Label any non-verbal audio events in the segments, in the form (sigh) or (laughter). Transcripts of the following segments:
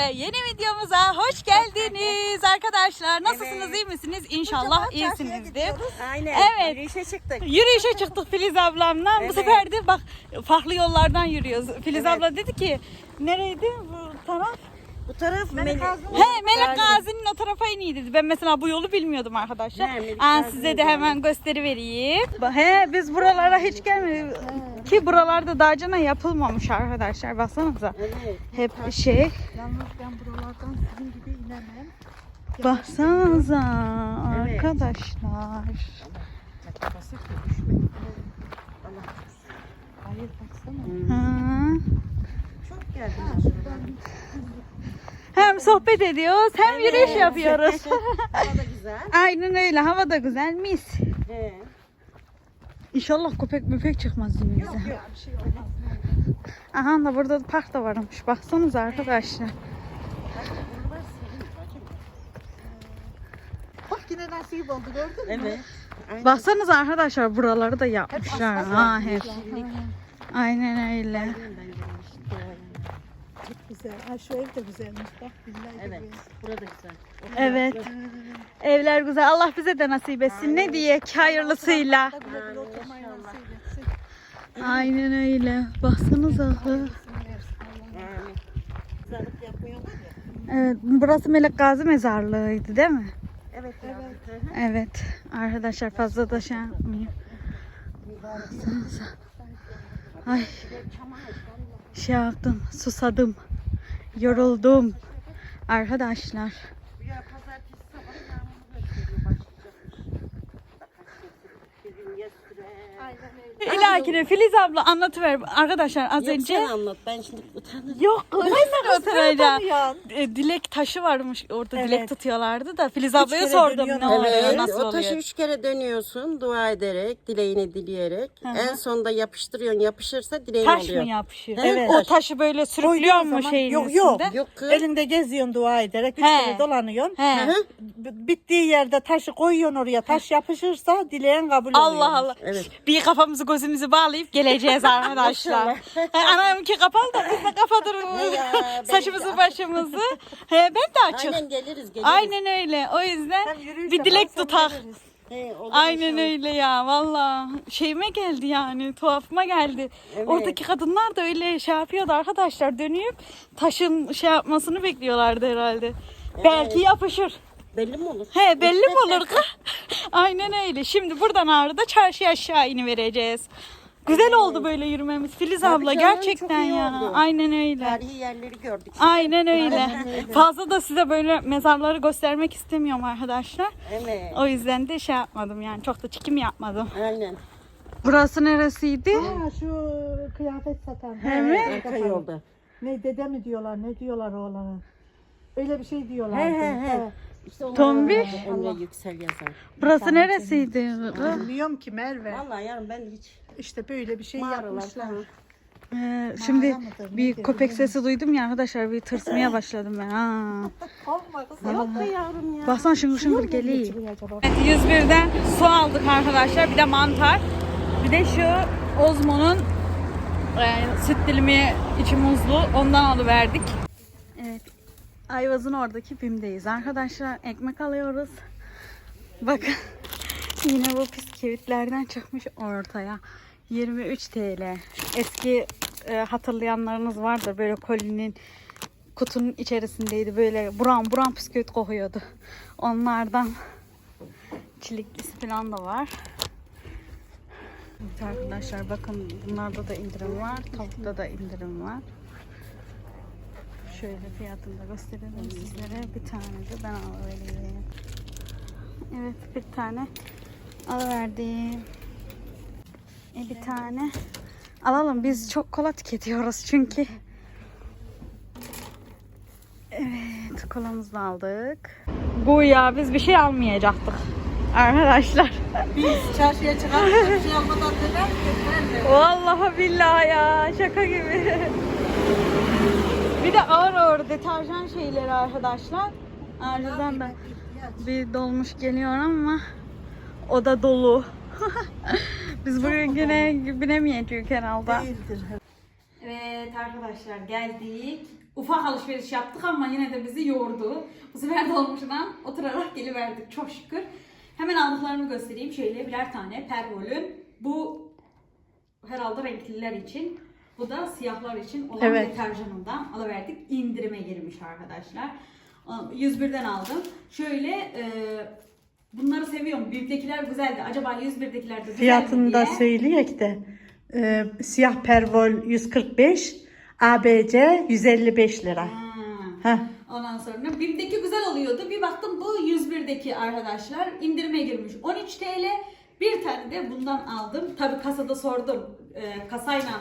ve yeni videomuza hoş geldiniz arkadaşlar. Nasılsınız Evet. iyi misiniz? İnşallah iyisinizdir. Aynen. Evet. Yürüyüşe çıktık. Yürüyüşe çıktık Filiz ablamla. Bu Evet. sefer de bak farklı yollardan yürüyoruz. Filiz Evet. abla dedi ki nereydi bu taraf? Bu taraf Melek. He Melek Gazi'nin o tarafa en iyi dedi. Ben mesela bu yolu bilmiyordum arkadaşlar. Aa, Gazi'nin size de hemen gösterivereyim. Ba- He biz buralara hiç gelmedik. Ki buralarda daha cana yapılmamış arkadaşlar. Baksanıza. Evet. Hep şey. Yalnız ben buralardan sizin gibi inemem. Baksanıza Evet. arkadaşlar. Hayır baksana. Ha. Çok geldiniz. Hem sohbet ediyoruz hem Evet. yürüyüş yapıyoruz. (laughs) Hava da güzel. Aynen öyle. Hava da güzel. Mis. He. İnşallah köpek müpek çıkmaz önümüze. Yok bir şey olmaz. Aha da burada park da varmış. Baksanıza arkadaşlar. Bak yine nasip oldu gördün mü? Evet. Aynen. Baksanıza arkadaşlar buraları da yapmışlar. asfalt Ha hep. Aynen öyle. Ben gelmiştim. Çok güzel. Ha şu ev de güzelmiş bak. Billahi Evet. gibi. Burada güzel. Evet. Evler güzel. Allah bize de nasip etsin. Ne diye hayırlısıyla. Da güle güle oturmayı nasip etsin. Aynen öyle. Baksanıza. İsim versin Allah. Yani. Güzellik yapmıyorlar ya. Evet, burası Melek Gazi mezarlığıydı değil mi? Evet. Evet. Evet. Arkadaşlar fazla da şey yapmayayım. Baksanıza. Ay şey yaptım. Susadım. Yoruldum. Arkadaşlar. Ya pazartesi sabahı yağmur gösteriyor başlayacakmış. Bir gün ya sürer. Aynen öyle. İlakine Filiz abla anlatıver. Arkadaşlar az Yok önce. sen anlat ben şimdi utanırım. Yok oturacağım. Ya. E, dilek taşı varmış orada Evet. dilek tutuyorlardı da Filiz ablaya kere sordum ne oluyor Evet, nasıl o taşı oluyor. üç kere dönüyorsun dua ederek, dileğini dileyerek. En sonunda yapıştırıyorsun, yapışırsa dileğin Taş oluyor. mı yapışıyor? Evet. O taşı böyle sürüklüyor mu zaman- şeyin Yok, yok. üstünde? Yok kız. Elinde geziyorsun dua ederek. Üç He. kere dolanıyorsun. He. Hı hı. B- Bittiği yerde taşı koyuyorsun oraya. Taş yapışırsa dileğin kabul oluyor. Allah Allah. Evet. Bir kafamızı gözümüzü bağlayıp geleceğiz arkadaşlar. He, Anamınki kapalı da biz de kapatırız ya, ben saçımızı başımızı. He, ben de açık. Aynen geliriz geliriz. Aynen öyle. O yüzden bir dilek yaparsan tutak. He, olur Aynen inşallah. öyle ya valla şeyime geldi yani tuhafıma geldi. Evet. Oradaki kadınlar da öyle şey yapıyordu arkadaşlar dönüp taşın şey yapmasını bekliyorlardı herhalde. Belki yapışır. Belli mi olur? He belli mi olur ki? (laughs) Aynen öyle. Şimdi buradan ağrıda çarşıya aşağı ini vereceğiz. Güzel oldu böyle yürümemiz. Filiz Tabii abla canım, gerçekten çok iyi ya. oldu. Aynen öyle. Tarihi yerleri gördük. Aynen öyle. Fazla da size böyle mezarları göstermek istemiyorum arkadaşlar. Evet. O yüzden de şey yapmadım yani çok da çekim yapmadım. Aynen. Burası neresiydi? Ha şu kıyafet satan. Evet. Arka yolda. Ne dede mi diyorlar ne diyorlar oğlana. Öyle bir şey diyorlar. He, he, he. İşte Tombiş. Emre Yüksel yazan. Burası neresiydi? Bilmiyorum ki Merve. Vallahi yarın ben hiç İşte böyle bir şey yapmışlar. Ee, şimdi mıdır, bir nedir, köpek sesi duydum ya arkadaşlar bir tırsmaya başladım ben. Ha. Korkma kız. Yok be yavrum ya. Baksana şıngır şıngır geliyor. Evet 101'den su aldık arkadaşlar. Bir de mantar. Bir de şu Ozmo'nun e, süt dilimi içi muzlu. Ondan alıverdik. Ayvaz'ın oradaki BİM'deyiz. Arkadaşlar ekmek alıyoruz. Bakın. (laughs) Yine bu bisküvitlerden çıkmış ortaya. 23 TL. Eski e, hatırlayanlarınız vardır. Böyle kolinin kutunun içerisindeydi. Böyle buram buram bisküvit kokuyordu. Onlardan çiliklisi falan da var. Arkadaşlar bakın bunlarda da indirim var. Tavukta da indirim var. Şöyle fiyatını da gösterelim sizlere. Bir tane de ben alıvereyim. Evet bir tane alıverdim. E, bir tane alalım. Biz çok kola tüketiyoruz çünkü. Evet kolamızı da aldık. Bu ya biz bir şey almayacaktık. Arkadaşlar. Biz çarşıya çıkarken bir şey almadan döner? Vallahi billahi ya şaka gibi. Bir de ağır ağır deterjan şeyleri arkadaşlar. Ardından da bir dolmuş geliyor ama o da dolu. (laughs) Biz bugün yine binemeyeceğiz herhalde. Değildir. Evet arkadaşlar geldik. ufak alışveriş yaptık ama yine de bizi yordu. Bu sefer dolmuştan oturarak geliverdik çok şükür. Hemen aldıklarımı göstereyim. Şöyle birer tane pervolün. Bu herhalde renkliler için. Bu da siyahlar için olan Evet. deterjanından alıverdik. İndirime girmiş arkadaşlar. 101'den aldım. Şöyle e, bunları seviyorum. Büyüktekiler güzeldi. Acaba 101'dekiler de Fiyatını da söyleyek de. Ee, siyah pervol 145, ABC 155 lira. Ha. Heh. Ondan sonra BİM'deki güzel oluyordu. Bir baktım bu 101'deki arkadaşlar indirime girmiş. 13 TL. Bir tane de bundan aldım. Tabi kasada sordum. Ee, kasayla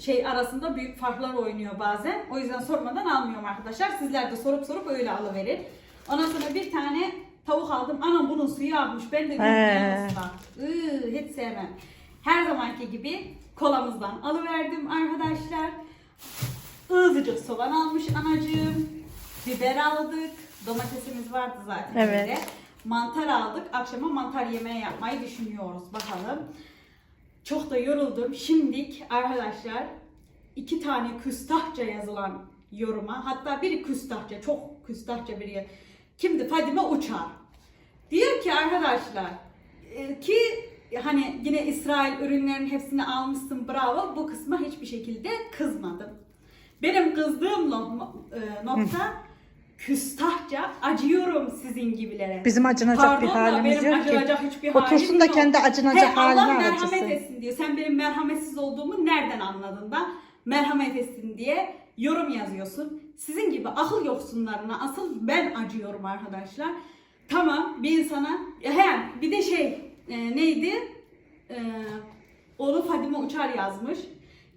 şey arasında büyük farklar oynuyor bazen. O yüzden sormadan almıyorum arkadaşlar. Sizler de sorup sorup öyle alıverin. Ondan sonra bir tane tavuk aldım. Anam bunun suyu almış. Ben de He. gülmeye ıslah. Iı, hiç sevmem. Her zamanki gibi kolamızdan alıverdim arkadaşlar. Izıcık soğan almış anacığım. Biber aldık. Domatesimiz vardı zaten Evet. evde. Mantar aldık. Akşama mantar yemeği yapmayı düşünüyoruz. Bakalım. Çok da yoruldum. Şimdik arkadaşlar iki tane küstahça yazılan yoruma hatta biri küstahça çok küstahça biri kimdi Fadime Uçar diyor ki arkadaşlar e, ki hani yine İsrail ürünlerinin hepsini almışsın bravo bu kısma hiçbir şekilde kızmadım. Benim kızdığım no- nokta küstahça acıyorum sizin gibilere. Bizim acınacak Pardon bir da halimiz benim yok ki. acınacak hiçbir Otursun halim da yok. kendi acınacak He, Allah haline merhamet acısın. etsin diyor. Sen benim merhametsiz olduğumu nereden anladın da merhamet etsin diye yorum yazıyorsun. Sizin gibi akıl yoksunlarına asıl ben acıyorum arkadaşlar. Tamam bir insana he bir de şey e, neydi? E, onu Fadime Uçar yazmış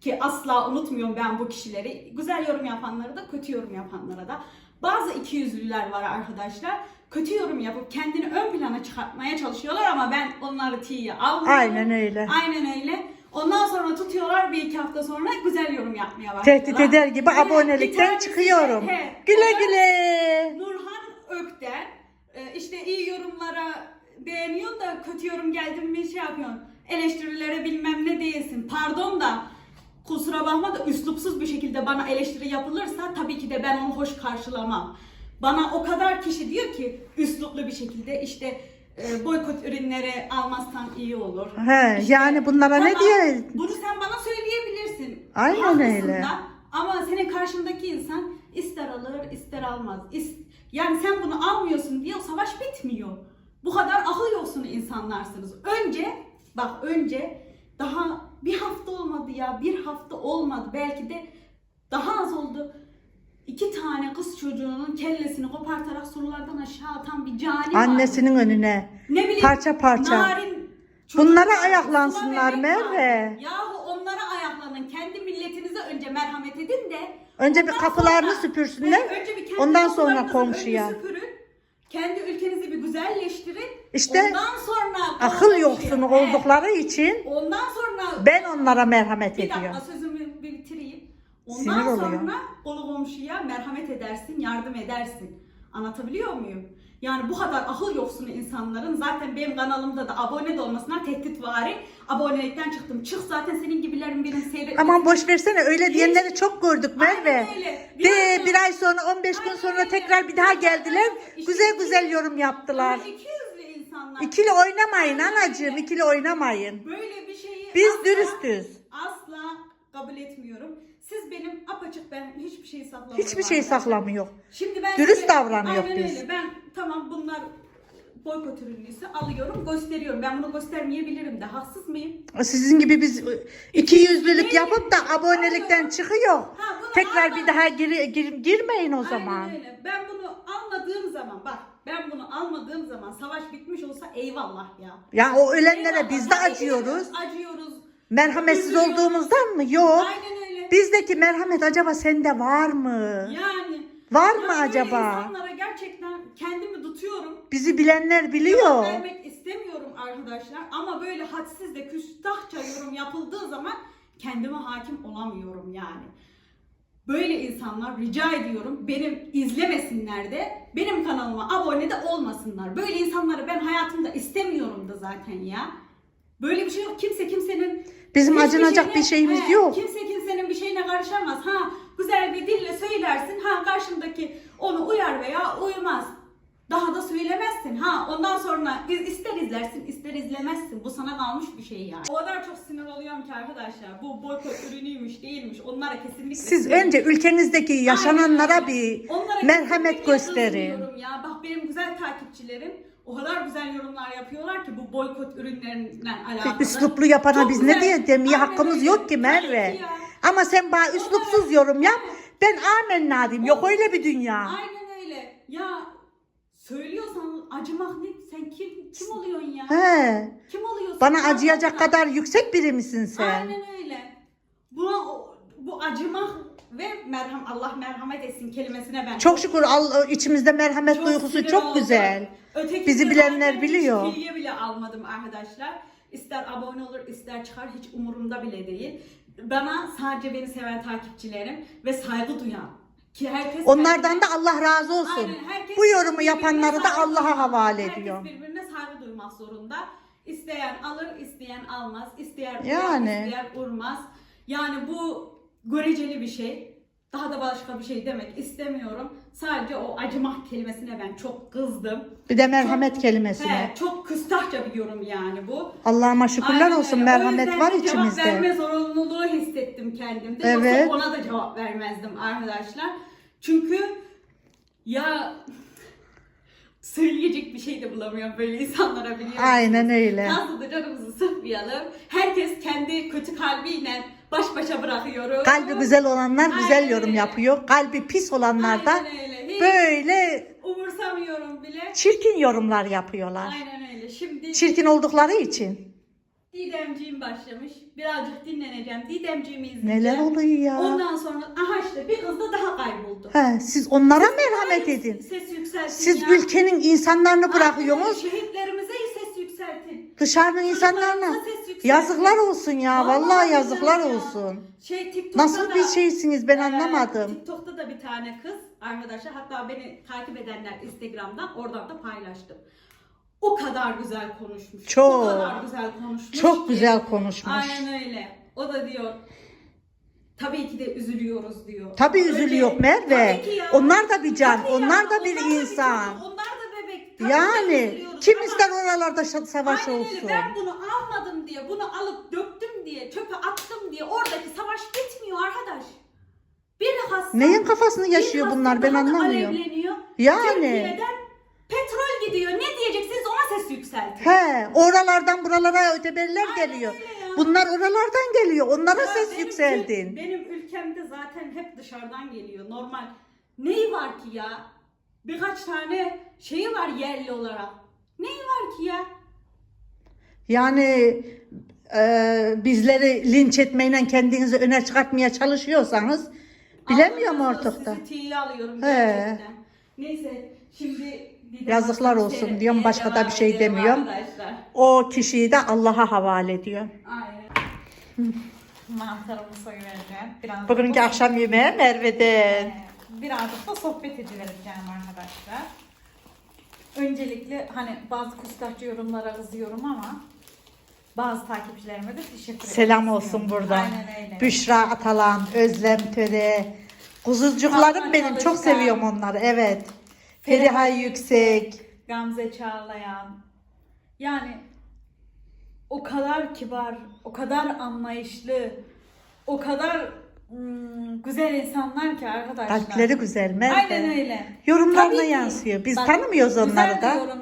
ki asla unutmuyorum ben bu kişileri. Güzel yorum yapanları da kötü yorum yapanlara da. Bazı ikiyüzlüler var arkadaşlar. Kötü yorum yapıp kendini ön plana çıkartmaya çalışıyorlar ama ben onları tiye almıyorum. Aynen öyle. Aynen öyle. Ondan sonra tutuyorlar bir iki hafta sonra güzel yorum yapmaya başlıyorlar. Tehdit eder gibi bir abonelikten tanesi çıkıyorum. he, Güle o da güle. Nurhan Ökten e, işte iyi yorumlara beğeniyorsun da kötü yorum geldi mi şey yapıyorsun. Eleştirilere bilmem ne değilsin. Pardon da kusura bakma da üslupsuz bir şekilde bana eleştiri yapılırsa tabii ki de ben onu hoş karşılamam. Bana o kadar kişi diyor ki üsluplu bir şekilde işte e, boykot ürünleri almazsan iyi olur. He, yani bunlara ne Tamam, diye? Bunu sen bana söyleyebilirsin. Aynen Haklısın öyle. da. Ama senin karşındaki insan ister alır ister almaz. Yani sen bunu almıyorsun diye o savaş bitmiyor. Bu kadar akıl yoksunu insanlarsınız. Önce bak önce daha bir hafta olmadı ya bir hafta olmadı belki de daha az oldu. İki tane kız çocuğunun kellesini kopartarak sulardan aşağı atan bir cani vardı. Annesinin önüne. Ne bileyim Parça parça. narin Bunlara ayaklansınlar Merve. vardı. Yahu onlara ayaklanın. Kendi milletinize önce merhamet edin de. Önce bir kapılarını sonra- süpürsünler, önce bir kendi ondan sonra komşuya. önce süpürün. Kendi ülkenizi bir güzelleştirin. İşte ondan sonra Akıl yoksunu Evet. oldukları için Ondan sonra ben onlara merhamet bir ediyorum. dakika sözümü bir bitireyim. Ondan Sinir oluyor. sonra kolu komşuya merhamet edersin, yardım edersin. Anlatabiliyor muyum? Yani bu kadar akıl yoksunu insanların zaten benim kanalımda da abone de olmasına tehdit vari. Abonelikten çıktım. Çık zaten senin gibilerin benim seyretmesi. Aman boş versene öyle diyenleri çok gördük Merve. Öyle. De bir ay sonra 15 gün sonra öyle. tekrar bir daha geldiler. İşte Güzel güzel yorum yaptılar. Yani iki yüzlü insanlar. İkili oynamayın anacığım, ikili oynamayın. Böyle bir şeyi Biz asla, dürüstüz. Asla kabul etmiyorum. Siz benim apaçık ben hiçbir şey saklamıyorum. Hiçbir şey saklamıyor. Şimdi ben Dürüst davranıyor Aynen biz. öyle. Ben tamam bunlar boykot ürünüyse alıyorum, gösteriyorum. Ben bunu göstermeyebilirim de. Haksız mıyım? Sizin gibi biz iki yüzlülük yapıp da abonelikten çıkıyor. Ha, bunu Tekrar bir daha gir, gir- girmeyin o zaman. Aynen öyle. Ben bunu almadığım zaman bak ben bunu almadığım zaman savaş bitmiş olsa eyvallah ya. Ya o ölenlere Eyvallah. biz de ki acıyoruz. Acıyoruz. Merhametsiz Üzülüyoruz. olduğumuzdan mı? Yok. Aynen öyle. Bizdeki merhamet acaba sende var mı? Yani. Var mı böyle acaba? insanlara gerçekten kendimi tutuyorum. Bizi bilenler Cevap biliyor. vermek istemiyorum arkadaşlar ama böyle hadsiz de küstahça yorum yapıldığı zaman kendime hakim olamıyorum yani. Böyle insanlar rica ediyorum benim izlemesinler de benim kanalıma abone de olmasınlar. Böyle insanları ben hayatımda istemiyorum da zaten ya. Böyle bir şey yok. Kimse kimsenin Bizim hiçbir acınacak şeyine- bir şeyimiz he, yok. Kimse kimsenin bir şeyine karışamaz. Ha güzel bir dille söylersin. Ha karşındaki onu uyar veya uymaz. Daha da söylemezsin. Ha ondan sonra iz- ister izlersin ister izlemezsin. Bu sana kalmış bir şey yani. O kadar çok sinir oluyorum ki arkadaşlar. Bu boykot ürünüymüş değilmiş. Onlara kesinlikle Siz sinir- önce ülkenizdeki yaşananlara Aynen bir Onlara merhamet kesinlikle gösterin. kızmıyorum Ya bak benim güzel takipçilerim o kadar güzel yorumlar yapıyorlar ki bu boykot ürünlerinden alakalı. Üsluplu yapana Çok biz güzel. ne diye demeye Aynen hakkımız öyle. yok ki Merve. Tabii ki ya. Ama sen bana üslupsuz yorum yap. Ben amenna diyeyim. Yok öyle bir dünya. Aynen öyle. Ya söylüyorsan acımak ne? Sen kim kim oluyorsun ya? He. Kim oluyorsun? Bana Ya? acıyacak kadar yüksek biri misin sen? Aynen öyle. Buna bu acımak ve merham Allah merhamet etsin kelimesine ben Çok şükür Allah, içimizde merhamet duygusu sinir çok oldum. güzel. Ötekinde Bizi bilenler biliyor. Hiç bile almadım arkadaşlar. İster abone olur ister çıkar hiç umurumda bile değil. Bana sadece beni seven takipçilerim ve saygı duyan ki herkes Onlardan da Allah razı olsun. Aynen, herkes Bu yorumu yapanları da Allah'a havale herkes ediyor. birbirine saygı duymak zorunda. İsteyen alır, isteyen almaz. İsteyen uyar, Yani. isteyen urmaz. Yani bu göreceli bir şey. Daha da başka bir şey demek istemiyorum. Sadece o acımak kelimesine ben çok kızdım. Bir de merhamet Çok- kelimesine. He, çok küstahça bir yorum yani bu. Allah'ıma şükürler Aynen olsun öyle. Merhamet var bir Cevap içimizde. verme zorunluluğu hissettim kendimde. Evet. Yoksa ona da cevap vermezdim arkadaşlar. Çünkü ya (laughs) söyleyecek bir şey de bulamıyorum böyle insanlara biliyor Aynen öyle. Fazla da canımızı sıkmayalım. Herkes kendi kötü kalbiyle baş başa bırakıyorum. Kalbi güzel olanlar güzel Aynen yorum öyle. yapıyor. Kalbi pis olanlar da Aynen böyle umursamıyorum bile. çirkin yorumlar yapıyorlar. Aynen öyle. Şimdi Çirkin oldukları için. Didemciğim başlamış. Birazcık dinleneceğim. Didemciğimi izleyeceğim. Neler oluyor ya? Ondan sonra aha işte bir kız da daha kayboldu. He, siz onlara merhamet Ay, edin. Ses yükseltin Siz ya. ülkenin insanlarını Aynen bırakıyorsunuz. öyle. Şehitlerimize ses yükseltin. Çocuklarımıza ses yükseltin. Yazıklar olsun ya. Vallahi yazıklar billahi ya. olsun. Şey TikTok'ta Nasıl da, bir şeysiniz ben e, anlamadım. TikTok'ta da bir tane kız arkadaşlar hatta beni takip edenler Instagram'dan oradan da paylaştım. O kadar güzel konuşmuş. Çok. O kadar güzel konuşmuş. Çok ki. güzel konuşmuş. Aynen öyle. O da diyor tabii ki de üzülüyoruz diyor. Tabii Öyle- üzülüyor Merve. Tabii ki ya. Onlar da bir can, Tabii ya, onlar da bir insan. onlar da ki Yani kim ama- ister oralarda şa- savaş Aynen olsun. Ben bunu almadım diye, bunu alıp döktüm diye, çöpe attım diye oradaki savaş bitmiyor arkadaş. Bir hasta. Neyin kafasını bir yaşıyor hasta bunlar ben daha da anlamıyorum. alevleniyor. Yani. Türkiye'den petrol gidiyor. Ne diyeceksiniz ona ses yükseltin. He, oralardan buralara öteberler Aynen geliyor. öyle ya. Bunlar oralardan geliyor. Onlara Ya ses benim yükseldin. Benim ülkemde zaten hep dışarıdan geliyor. Normal. Neyi var ki ya? Birkaç tane şeyi var yerli olarak. Neyi var ki ya? Yani e, bizleri linç etmeyle kendinizi öne çıkartmaya çalışıyorsanız bilemiyorum Allah artık da. Sizi tiye alıyorum He. gerçekten. Neyse şimdi Yazıklar olsun seyretmeye diyorum, başka da bir şey demiyorum. Arkadaşlar. O kişiyi de Allah'a havale ediyor. Aynen. Mantarımı soyuvereceğim. Biraz Bugünkü akşam yemeği Merve'den. Ee, Birazcık da sohbet edivereceğim arkadaşlar. Öncelikle hani bazı kustahçı yorumlara kızıyorum ama bazı takipçilerime de teşekkür ederim. Selam olsun buradan. Büşra Atalan, Özlem Töre, kuzucuklarım Fatma benim çok seviyorum onları evet. Feriha Yüksek. Gamze Çağlayan. Yani o kadar kibar, o kadar anlayışlı, o kadar hmm, güzel insanlar ki arkadaşlar. Kalpleri güzel Merve. Aynen öyle. Yorumlarına Tabii ki. yansıyor. Biz Bak, tanımıyoruz güzel onları da. yorum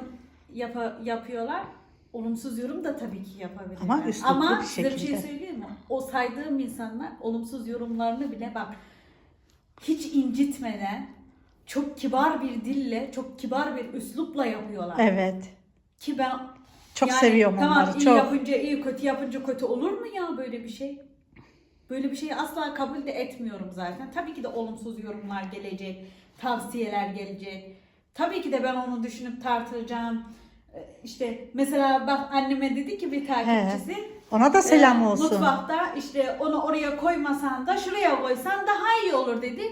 yapa- yapıyorlar. Olumsuz yorum da tabii ki yapabilirler. Ama üsluplu Ama bir size bir şey şekilde. söyleyeyim mi? O saydığım insanlar olumsuz yorumlarını bile bak hiç incitmeden çok kibar bir dille, çok kibar bir üslupla yapıyorlar. Evet. Ki ben Çok yani seviyorum tamam, onları. iyi Çok. yapınca iyi, kötü yapınca kötü olur mu ya böyle bir şey? Böyle bir şeyi asla kabul de etmiyorum zaten. Tabii ki de olumsuz yorumlar gelecek, tavsiyeler gelecek. Tabii ki de ben onu düşünüp tartacağım. Ee, İşte mesela bak anneme dedi ki bir takipçisi. Ona da selam e, olsun. Mutfakta işte onu oraya koymasan da şuraya koysan daha iyi olur dedi.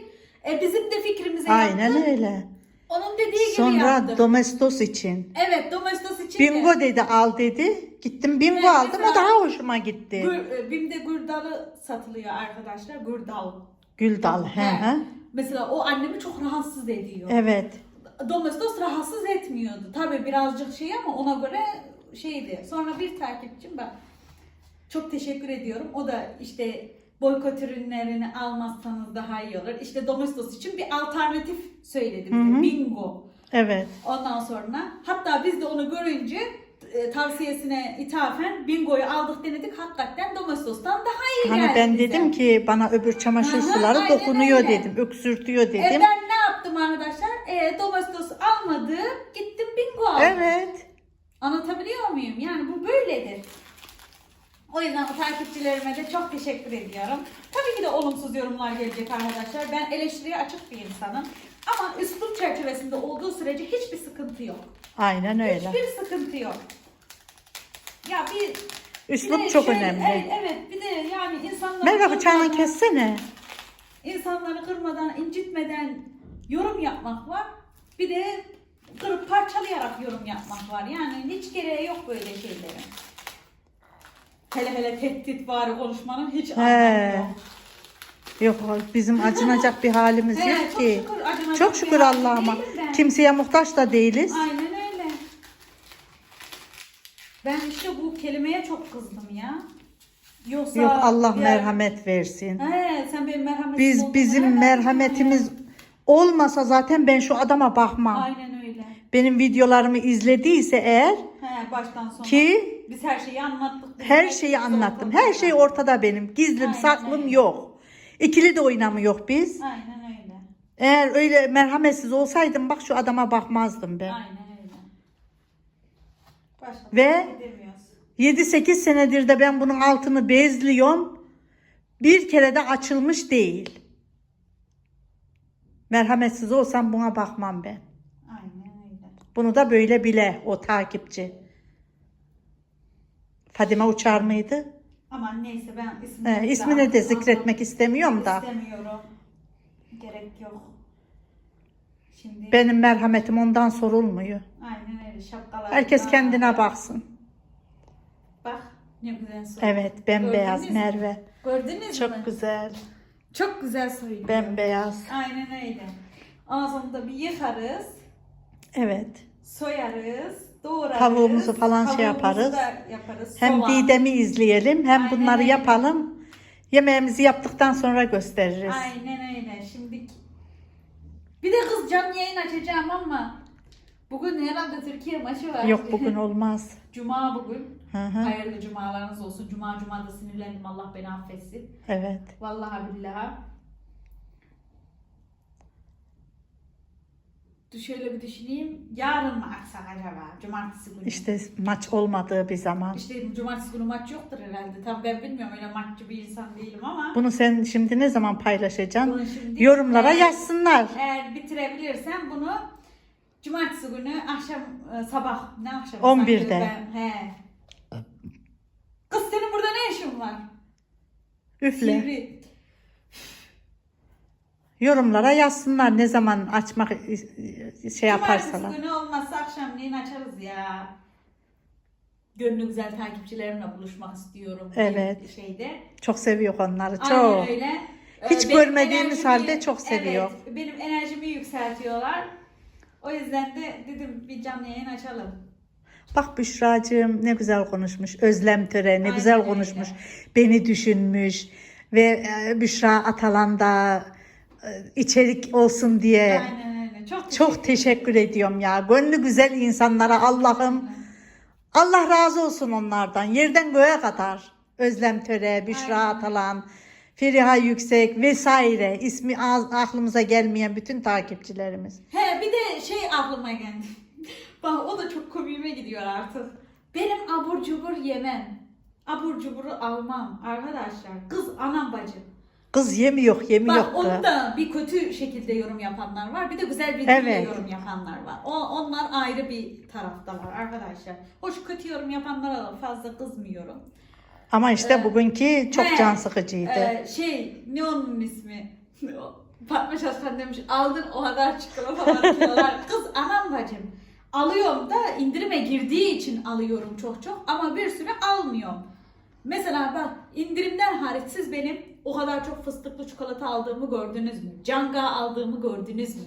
E bizim de fikrimize Aynen yaptı. öyle. Onun dediği gibi Sonra yaptı. domestos için. evet domestos için de. Bingo dedi al dedi. Gittim bingo Evet, aldım o mesela- daha hoşuma gitti. Gür, e, Bim'de gurdalı satılıyor arkadaşlar. Gurdal. Güldal. He, he. Mesela o annemi çok rahatsız ediyor. Evet. Domestos rahatsız etmiyordu. Tabii birazcık şey ama ona göre şeydi. Sonra bir takipçim ben çok teşekkür ediyorum. O da işte boykot ürünlerini almazsanız daha iyi olur. İşte Domestos için bir alternatif söyledi bize. Hı hı. Bingo. Evet. Ondan sonra hatta biz de onu görünce e, tavsiyesine ithafen bingoyu aldık denedik. Hakikaten Domestos'tan daha iyi Hani geldi ben bize. dedim ki bana öbür çamaşır Aha, suları aynen dokunuyor öyle. dedim. Öksürtüyor E dedim. ben ne yaptım arkadaşlar? E, Domestos almadı. Gittim bingo aldım. Evet. Anlatabiliyor muyum? Yani bu böyledir. O yüzden o takipçilerime de çok teşekkür ediyorum. Tabii ki de olumsuz yorumlar gelecek arkadaşlar. Ben eleştiriye açık bir insanım. Ama üslup çerçevesinde olduğu sürece hiçbir sıkıntı yok. Aynen öyle. Hiçbir sıkıntı yok. Ya bir Üslup bir de çok şey- önemli. Evet, evet bir de yani insanları Merve bıçağını kessene. insanları kırmadan, incitmeden yorum yapmak var. Bir de kırıp parçalayarak yorum yapmak var. Yani hiç gereği yok böyle şeylerin. Hele hele tehdit var konuşmanın hiç anlamı yok. Yok bizim acınacak bir halimiz He, yok çok ki. şükür acınacak Çok bir şükür halim Allah'ıma. değilim ben. Kimseye muhtaç da değiliz. Aynen öyle. Ben işte bu kelimeye çok kızdım ya. Yoksa Yok Allah ya- merhamet versin. He, sen benim merhametim Biz olduğunu bizim nereden merhametimiz olmasa zaten ben şu adama bakmam. Aynen öyle. Benim videolarımı izlediyse eğer He, baştan sona. ki Biz her şeyi anlattık. Biz her şeyi anlattım. Her şey ortada benim. Gizlim Aynen saklım öyle. yok. İkili de oynamıyor biz. Aynen öyle. Eğer öyle merhametsiz olsaydım bak şu adama bakmazdım ben. Aynen öyle. Başka Ve- bir şey demiyoruz. 7-8 senedir de ben bunun altını bezliyorum. Bir kere de açılmış değil. Merhametsiz olsam buna bakmam ben. Bunu da böyle bile o takipçi. Fadime Uçar mıydı? Aman neyse ben ismini, He, ismini de zikretmek istemiyorum da. istemiyorum. Gerek yok. Şimdi Benim merhametim ondan sorulmuyor. aynen öyle şapkalar. Herkes kendine baksın. Bak ne güzel soy. Evet, bembeyaz Gördünüz mü? Merve. Gördünüz mü? Çok güzel. Çok güzel soyuyor. Bembeyaz. Aynen öyle. Ağzını bir yıkarız, Evet. Soyarız, doğrarız. Tavuğumuzu falan şey Tavuğumuzu yaparız. da yaparız. Hem soğan. Didem'i izleyelim hem Aynen bunları öyle. yapalım. Yemeğimizi yaptıktan sonra gösteririz. Aynen öyle. Şimdi bir de kız canlı yayın açacağım ama bugün herhalde Türkiye maçı var. Yok bugün (laughs) olmaz. Cuma bugün. Hı hı. Hayırlı cumalarınız olsun. Cuma cuma da sinirlendim. Allah beni affetsin. Evet. Vallahi billahi. Şöyle bir düşüneyim. Yarın mı açsak acaba? Cumartesi günü. İşte maç olmadığı bir zaman. İşte cumartesi günü maç yoktur herhalde. Tabii ben bilmiyorum öyle maççı bir insan değilim ama. Bunu sen şimdi ne zaman paylaşacaksın? Bunu şimdi- Yorumlara Eğer- yazsınlar. Eğer bitirebilirsem bunu cumartesi günü akşam e, sabah ne akşam? 11'de. Ben, he. Kız senin burada ne işin var? Üfle. Sivri. Yorumlara yazsınlar ne zaman açmak şey yaparsalar. Cumartesi günü olmazsa akşamleyin açarız ya. Gönlü güzel takipçilerimle buluşmak istiyorum. Evet. Şeyde. Çok seviyor onları. Çok. Aynen öyle. Ee, Hiç benim görmediğimiz halde çok seviyor. Evet, benim enerjimi yükseltiyorlar. O yüzden de dedim bir canlı yayın açalım. Bak Büşra'cığım ne güzel konuşmuş. Özlem Töre ne Aynen güzel öyle. konuşmuş. Beni düşünmüş. Ve e, Büşra Atalan'da e, içerik olsun diye Aynen öyle. Çok çok teşekkür ediyorum ya. Gönlü güzel insanlara Allah'ım Allah razı olsun onlardan. Yerden göğe kadar. Özlem Töre, Büşra Aynen. Atalan, Feriha Yüksek vesaire. ismi ağız- aklımıza gelmeyen bütün takipçilerimiz. He bir de şey aklıma geldi. (laughs) Bak o da çok komiğime gidiyor artık. Benim abur cubur yemem. Abur cuburu almam arkadaşlar. Kız anam bacım. Kız yemi yok, yemi Bak yok. da. onu da bir kötü şekilde yorum yapanlar var. Bir de güzel bir Evet. yorum yapanlar var. O, onlar ayrı bir taraftalar arkadaşlar. Hoş kötü yorum yapanlara da fazla kızmıyorum. Ama işte Ee, bugünkü çok he, can sıkıcıydı. Ee, şey ne onun ismi? (laughs) Fatma Şaşkan demiş aldın o kadar çikolatalar kilolar. (laughs) Kız anam bacım. Alıyorum da indirime girdiği için alıyorum çok çok ama bir sürü almıyorum. Mesela bak indirimden hariç siz benim o kadar çok fıstıklı çikolata aldığımı gördünüz mü? Canga aldığımı gördünüz mü?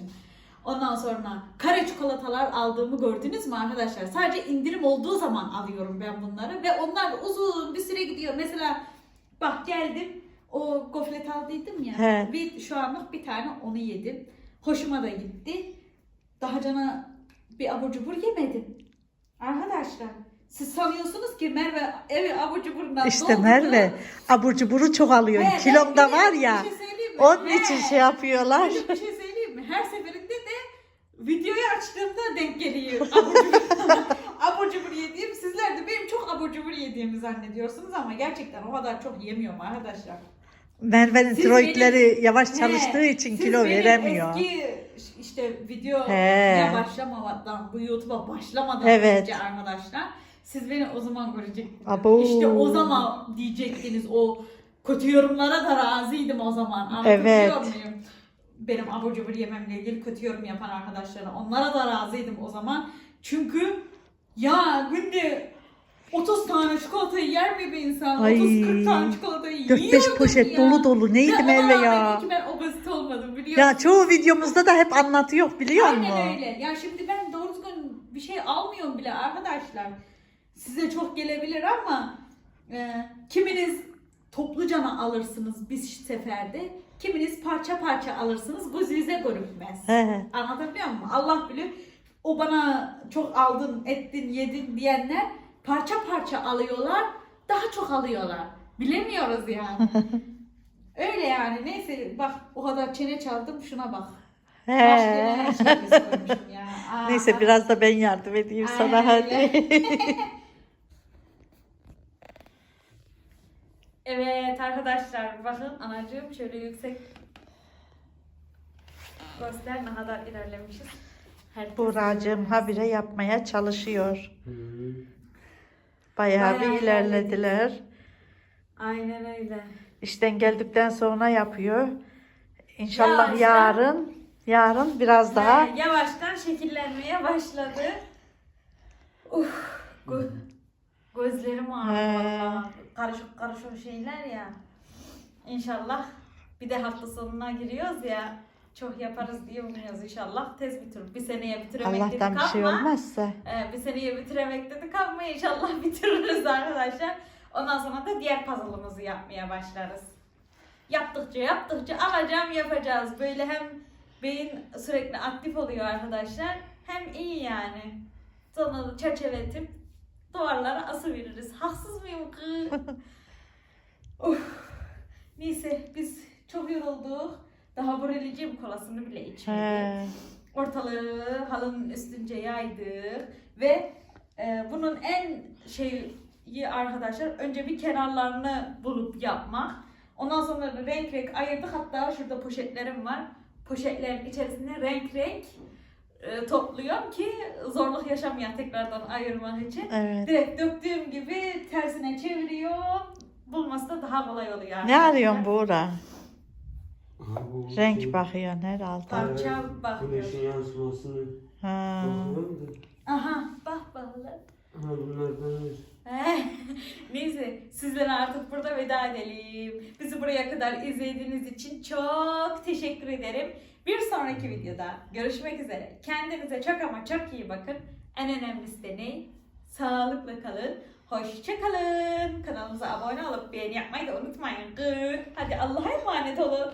Ondan sonra kare çikolatalar aldığımı gördünüz mü arkadaşlar? Sadece indirim olduğu zaman alıyorum ben bunları ve onlar uzun bir süre gidiyor. Mesela bak geldim o gofret aldıydım ya. He. Bir şu anlık bir tane onu yedim. Hoşuma da gitti. Daha cana bir abur cubur yemedim. Arkadaşlar siz sanıyorsunuz ki Merve evi abur cuburundan İşte doldurdu. Merve abur cuburu çok alıyor. He, Kilom da var ya. Bir şey söyleyeyim mi? Onun için şey yapıyorlar. Bir şey söyleyeyim mi? Her seferinde de videoyu açtığımda denk geliyor. Abur cubur, (laughs) abur cubur yediğim. Sizler de benim çok abur cubur yediğimi zannediyorsunuz ama gerçekten o kadar çok yemiyorum arkadaşlar. Merve'nin Siz tiroidleri yavaş He, çalıştığı için siz kilo benim veremiyor. Eski işte video He. başlamadan bu YouTube'a başlamadan Evet. önce arkadaşlar siz beni o zaman görecektiniz. Abo. İşte o zaman diyecektiniz o kötü yorumlara da razıydım o zaman. Anlatabiliyor Evet. muyum? Benim abur cubur yememle ilgili kötü yorum yapan arkadaşlara. Onlara da razıydım o zaman. çünkü ya günde 30 tane çikolatayı yer mi bir insan? Ay. 30-40 tane çikolatayı 4-5 yiyordum poşet ya. dolu dolu. Neydi Ve Merve ya? ben obezite olmadım biliyor Ya çoğu videomuzda da hep anlatıyor biliyor musun? Aynen öyle. Ya şimdi ben doğru düzgün bir şey almıyorum bile arkadaşlar. Size çok gelebilir ama e, kiminiz toplucana alırsınız bir seferde. Kiminiz parça parça alırsınız gözünüze görünmez. Anlatabiliyor muyum? Allah bilir o bana çok aldın, ettin, yedin diyenler parça parça alıyorlar. Daha çok alıyorlar. Bilemiyoruz yani. (laughs) Öyle yani. Neyse bak o kadar çene çaldım şuna bak. He. koymuşum ya. Aa, Neyse biraz da ben yardım edeyim sana Aynen hadi. (laughs) Evet arkadaşlar bakın anacığım şöyle yüksek göster ne kadar ilerlemişiz. Herkes Buracığım habire yapmaya çalışıyor. Bayağı, Bayağı bir ilerlediler. Aynen öyle. İşten geldikten sonra yapıyor. İnşallah Yavaştan- yarın yarın biraz daha He, yavaştan şekillenmeye başladı. Uf, gö- gözlerim ağrıyor He. Karışık karışık şeyler ya. İnşallah bir de hafta sonuna giriyoruz ya. Çok yaparız diye umuyoruz inşallah. Tez bitir. Bir seneye bitiremek Allah'tan dedik bir şey ama, olmazsa. e, bir seneye bitiremek dedik ama inşallah (laughs) bitiririz arkadaşlar. Ondan sonra da diğer puzzle'ımızı yapmaya başlarız. Yaptıkça yaptıkça alacağım yapacağız. Böyle hem beyin sürekli aktif oluyor arkadaşlar. Hem iyi yani. Sonra da çerçeveletip duvarlara asıveririz. Haksız mıyım kız? (laughs) Uf. Neyse biz çok yorulduk. Daha bu relicim kolasını bile içmedik. Ortalığı halının üstünce yaydık ve e, bunun en şeyi arkadaşlar önce bir kenarlarını bulup yapmak. Ondan sonra da renk renk ayırdık. Hatta şurada poşetlerim var. Poşetlerin içerisine renk renk e, topluyorum ki zorluk yaşamayan tekrardan ayırmak için. Evet. Direkt döktüğüm gibi tersine çeviriyorum. Bulması da daha kolay oluyor. Ne arkadaşlar. arıyorsun Buğra? Bu Renk şey- bakıyorsun herhalde. Parça bakıyorum. Güneşin yansımasını Ha. Aha bak bakalım. Aha bunlar Eh, Neyse sizlere artık burada veda edelim. Bizi buraya kadar izlediğiniz için çok teşekkür ederim. Bir sonraki videoda görüşmek üzere. Kendinize çok ama çok iyi bakın. En önemlisi de ne? Sağlıklı kalın. Hoşça kalın. Kanalımıza abone olup beğeni yapmayı da unutmayın. Hadi Allah'a emanet olun.